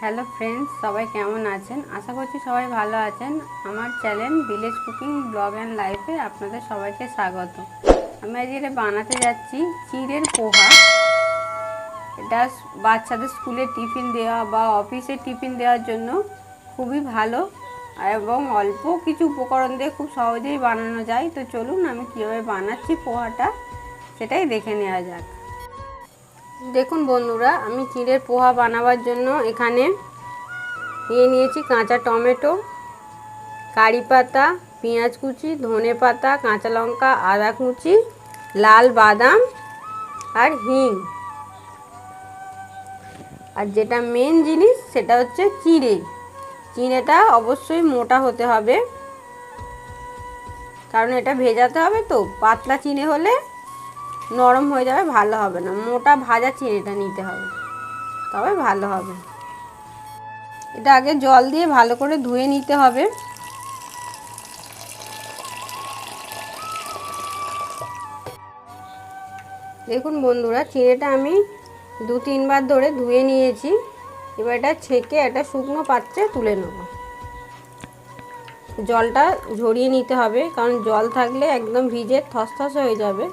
Hello friends সবাই কেমন আছেন? আশা করছি সবাই ভালো আছেন। আমার channel village cooking vlog and লাইফে আপনাদের সবাইকে স্বাগত। আমি আজকে এটা বানাতে যাচ্ছি চিড়ের পোহা। এটা বাচ্চাদের স্কুলে টিফিন দেওয়া বা অফিসে টিফিন দেওয়ার জন্য খুবই ভালো এবং অল্প কিছু উপকরণ দিয়ে খুব সহজেই বানানো যায়। তো চলুন আমি কীভাবে বানাচ্ছি পোহাটা, সেটাই দেখে নেওয়া যাক। দেখুন বন্ধুরা, আমি চিড়ের পোহা বানাবার জন্য এখানে নিয়ে নিয়েছি কাঁচা টমেটো, কারি পাতা, পেঁয়াজ কুচি, ধনে পাতা, কাঁচা লঙ্কা, আদা কুচি, লাল বাদাম আর হিং। আর যেটা মেন জিনিস সেটা হচ্ছে চিড়ে। চিড়েটা অবশ্যই মোটা হতে হবে, কারণ এটা ভেজাতে হবে তো। পাতলা চিড়ে হলে নরম হয়ে যাবে, ভালো হবে না। মোটা ভাজা চিনিটা নিতে হবে, তবে ভালো হবে। এটা আগে জল দিয়ে ভালো করে ধুয়ে নিতে হবে। দেখুন বন্ধুরা চিড়েটা আমি দু তিনবার ধরে ধুয়ে নিয়েছি। এবার এটা ছেঁকে একটা শুকনো পাত্রে তুলে নেব। জলটা ঝরিয়ে নিতে হবে, কারণ জল থাকলে একদম ভিজে থসথস হয়ে যাবে।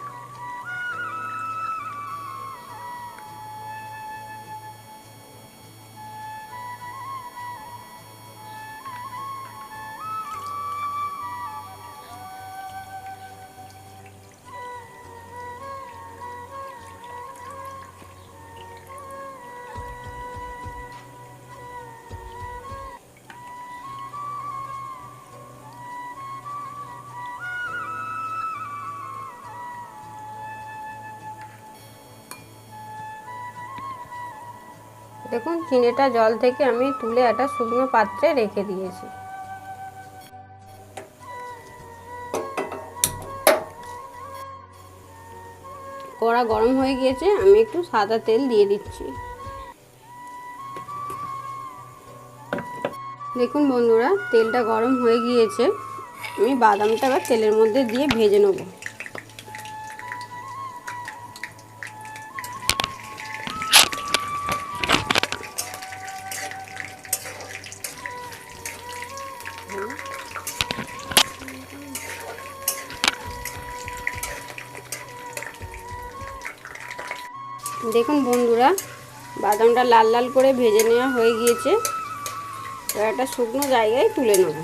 দেখুন, চিনিটা জল থেকে আমি তুলে একটা শুকনো পাত্রে রেখে দিয়েছি। কড়া গরম হয়ে গিয়েছে, আমি একটু সাদা তেল দিয়ে দিচ্ছি। দেখুন বন্ধুরা, তেলটা গরম হয়ে গিয়েছে, আমি বাদামটা এবার তেলের মধ্যে দিয়ে ভেজে নেব। দেখুন বন্ধুরা, বাদামটা লাল লাল করে ভেজে নেওয়া হয়ে গিয়েছে। এবার একটা শুকনো জায়গায় তুলে নেব।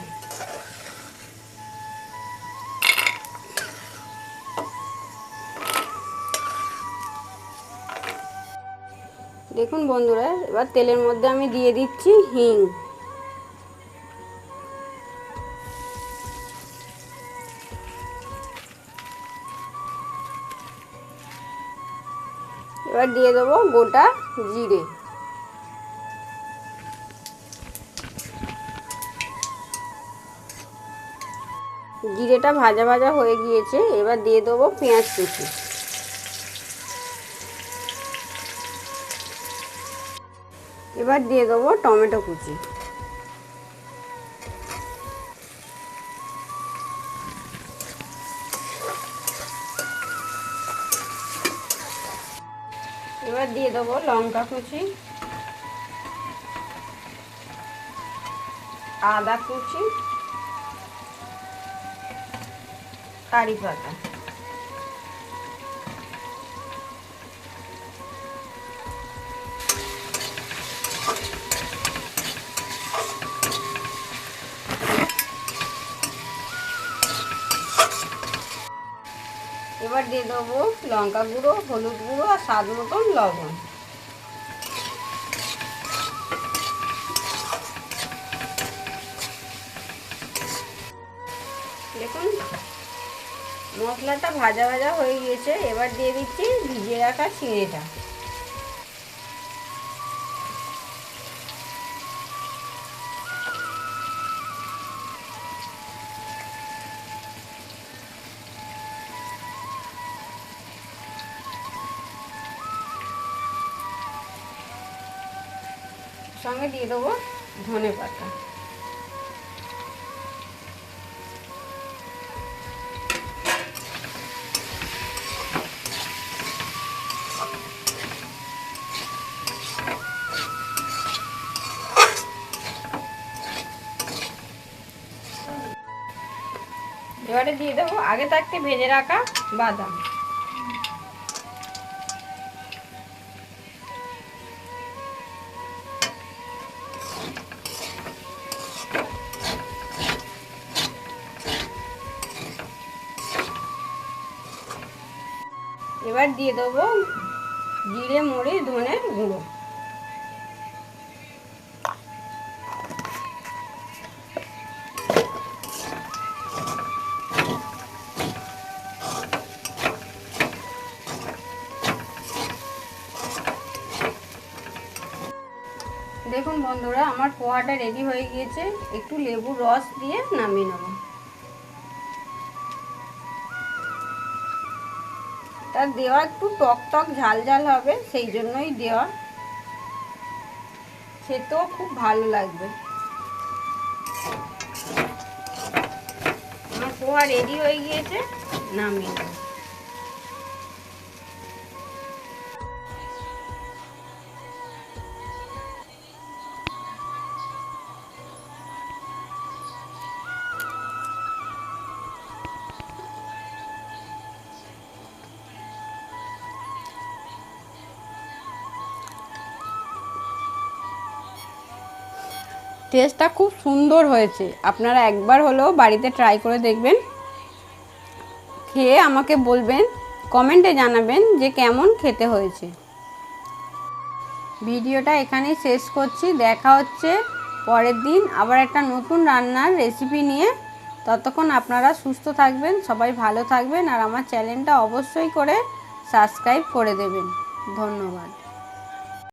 দেখুন বন্ধুরা, এবার তেলের মধ্যে আমি দিয়ে দিচ্ছি হিং। এবার দিয়ে দেবো গোটা জিরে। জিরেটা ভাজা ভাজা হয়ে গিয়েছে, এবার দিয়ে দেবো পেঁয়াজ কুচি। এবার দিয়ে দেবো টমেটো কুচি। দিয়ে দেবো লঙ্কা কুচি আদা কুচি কারি পাতা। এবার দিয়ে দেবো লঙ্কা গুঁড়ো, হলুদ গুঁড়ো আর স্বাদ মতন লবণ। দেখুন, মশলাটা ভাজা ভাজা হয়ে গিয়েছে। এবার দিয়ে দিচ্ছি ভিজিয়ে রাখা চিড়েটা সঙ্গে দিয়ে দেবো ধনে পাতা। এবারে দিয়ে দেবো আগে থাকতে ভেজে রাখা বাদাম। এবার দিয়ে দেবো জিরে মরিচ ধনের গুঁড়ো। দেখুন বন্ধুরা, আমার পোহাটা রেডি হয়ে গিয়েছে। একটু লেবুর রস দিয়ে নামিয়ে নেব। তার দেওয়া একটু টক টক ঝাল ঝাল হবে, সেই জন্যই দেওয়া। খেতেও খুব ভালো লাগবে। আমার পোহা রেডি হয়ে গিয়েছে, নামিয়ে টেস্টটা খুব সুন্দর হয়েছে। আপনারা একবার হলেও বাড়িতে ট্রাই করে দেখবেন। খেয়ে আমাকে বলবেন কমেন্টে জানাবেন যে কেমন খেতে হয়েছে। ভিডিওটা এখানেই শেষ করছি। দেখা হচ্ছে পরের দিন আবার একটা নতুন রান্নার রেসিপি নিয়ে। ততক্ষণ আপনারা সুস্থ থাকবেন, সবাই ভালো থাকবেন আর আমার চ্যানেলটা অবশ্যই করে সাবস্ক্রাইব করে দেবেন। ধন্যবাদ।